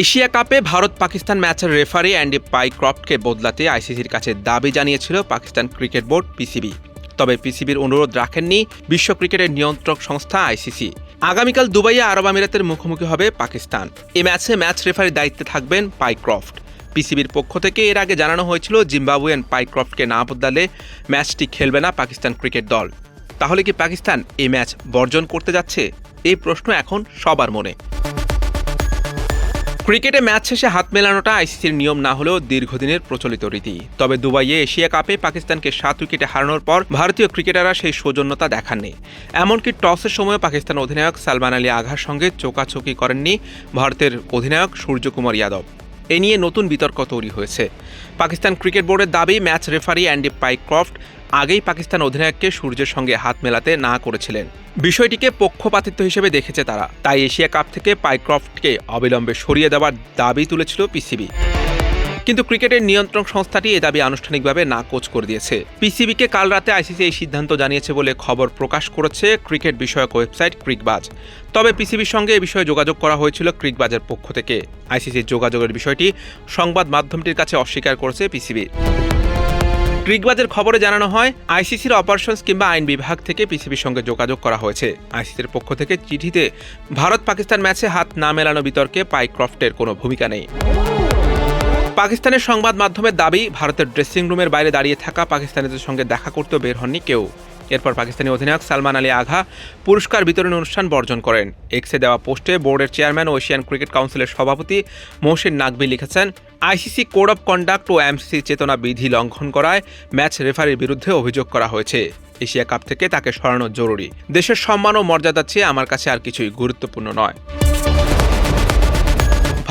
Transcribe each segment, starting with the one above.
Asia কাপে ভারত পাকিস্তান ম্যাচের referee Andy পাইক্রফটকে বদলাতে আইসিসির কাছে দাবি জানিয়েছিল পাকিস্তান ক্রিকেট বোর্ড পিসিবি। তবে পিসিবির অনুরোধ রাখেননি বিশ্ব ক্রিকেটের নিয়ন্ত্রক সংস্থা আইসিসি। আগামীকাল দুবাইয়ে আরব আমিরাতের মুখোমুখি হবে পাকিস্তান। এ ম্যাচে ম্যাচ রেফারির দায়িত্বে থাকবেন পাইক্রফট। পিসিবির পক্ষ থেকে এর আগে জানানো হয়েছিল, জিম্বাবুয়েন পাইক্রফটকে না বদলালে ম্যাচটি খেলবে না পাকিস্তান ক্রিকেট দল। তাহলে কি পাকিস্তান এই ম্যাচ বর্জন করতে যাচ্ছে? এই প্রশ্ন এখন সবার মনে। ক্রিকেটে ম্যাচ শেষে হাত মেলানোটা আইসিসির নিয়ম না হলেও দীর্ঘদিনের প্রচলিত রীতি। তবে দুবাইয়ে এশিয়া কাপে পাকিস্তানকে সাত উইকেটে হারানোর পর ভারতীয় ক্রিকেটাররা সেই সৌজন্যতা দেখাননি। এমনকি টসের সময় পাকিস্তান অধিনায়ক সালমান আলী আঘার সঙ্গে চোকাচোকি করেননি ভারতের অধিনায়ক সূর্যকুমার যাদব। এ নিয়ে নতুন বিতর্ক তৈরি হয়েছে। পাকিস্তান ক্রিকেট বোর্ডের দাবি, ম্যাচ রেফারি অ্যান্ডি পাইক্রফট আগেই পাকিস্তান অধিনায়ককে সূর্যের সঙ্গে হাত মেলাতে না করেছিলেন। বিষয়টিকে পক্ষপাতিত্ব হিসেবে দেখেছে তারা। তাই এশিয়া কাপ থেকে পাইক্রফটকে অবিলম্বে সরিয়ে দেওয়ার দাবি তুলেছিল পিসিবি। কিন্তু ক্রিকেটের নিয়ন্ত্রক সংস্থাটি এ দাবি আনুষ্ঠানিকভাবে নাকচ করে দিয়েছে। পিসিবিকে কাল রাতে আইসিসি এই সিদ্ধান্ত জানিয়েছে বলে খবর প্রকাশ করেছে ক্রিকেট বিষয়ক ওয়েবসাইট ক্রিকবাজ। তবে পিসিবির সঙ্গে এ বিষয়ে যোগাযোগ করা হয়েছিল ক্রিকবাজের পক্ষ থেকে। আইসিসির যোগাযোগের বিষয়টি সংবাদ মাধ্যমটির কাছে অস্বীকার করেছে পিসিবি। ক্রিকবাজের খবরে জানানো হয়, আইসিসির অপারেশনস কিংবা আইন বিভাগ থেকে পিসিবির সঙ্গে যোগাযোগ করা হয়েছে। আইসিসির পক্ষ থেকে চিঠিতে ভারত পাকিস্তান ম্যাচে হাত না মেলানো বিতর্কে পাইক্রফটের কোনো ভূমিকা নেই। পাকিস্তানের সংবাদ মাধ্যমের দাবি, ভারতের ড্রেসিং রুমের বাইরে দাঁড়িয়ে থাকা পাকিস্তানিদের সঙ্গে দেখা করতেও বের হননি কেউ। এরপর পাকিস্তানি অধিনায়ক সালমান আলী আঘা পুরস্কার বিতরণ অনুষ্ঠান বর্জন করেন। এক্সে দেওয়া পোস্টে বোর্ডের চেয়ারম্যান এশিয়ান ক্রিকেট কাউন্সিলের সভাপতি মহসিন নাকবি লিখেছেন, আইসিসি কোড অফ কন্ডাক্ট ও এমসিসি চেতনা বিধি লঙ্ঘন করায় ম্যাচ রেফারির বিরুদ্ধে অভিযোগ করা হয়েছে। এশিয়া কাপ থেকে তাকে সরানো জরুরি। দেশের সম্মান ও মর্যাদা চেয়ে আমার কাছে আর কিছুই গুরুত্বপূর্ণ নয়।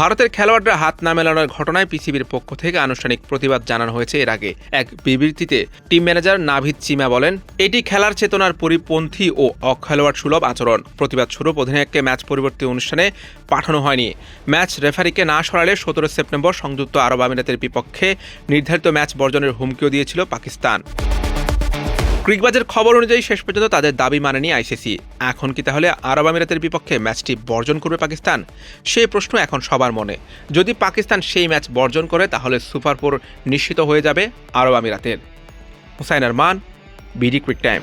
ভারতের খেলোয়াড়রা হাত না মেলানোর ঘটনায় পিসিবির পক্ষ থেকে আনুষ্ঠানিক প্রতিবাদ জানানো হয়েছে এর আগে। এক বিবৃতিতে টিম ম্যানেজার নাভিদ চিমা বলেন, এটি খেলার চেতনার পরিপন্থী ও অখেলোয়াড় সুলভ আচরণ। প্রতিবাদ স্বরূপ অধিনায়ককে ম্যাচ পরিবর্তী অনুষ্ঠানে পাঠানো হয়নি। ম্যাচ রেফারিকে না সরালে সতেরো সেপ্টেম্বর সংযুক্ত আরব আমিরাতের বিপক্ষে নির্ধারিত ম্যাচ বর্জনের হুমকিও দিয়েছিল পাকিস্তান। ক্রিকবাজের খবর অনুযায়ী শেষ পর্যন্ত তাদের দাবি মানেনি আইসিসি। এখন কি তাহলে আরব আমিরাতের বিপক্ষে ম্যাচটি বর্জন করবে পাকিস্তান? সেই প্রশ্ন এখন সবার মনে। যদি পাকিস্তান সেই ম্যাচ বর্জন করে, তাহলে সুপার ফোর নিশ্চিত হয়ে যাবে আরব আমিরাতের। Hussain Arman, BD Crick Time.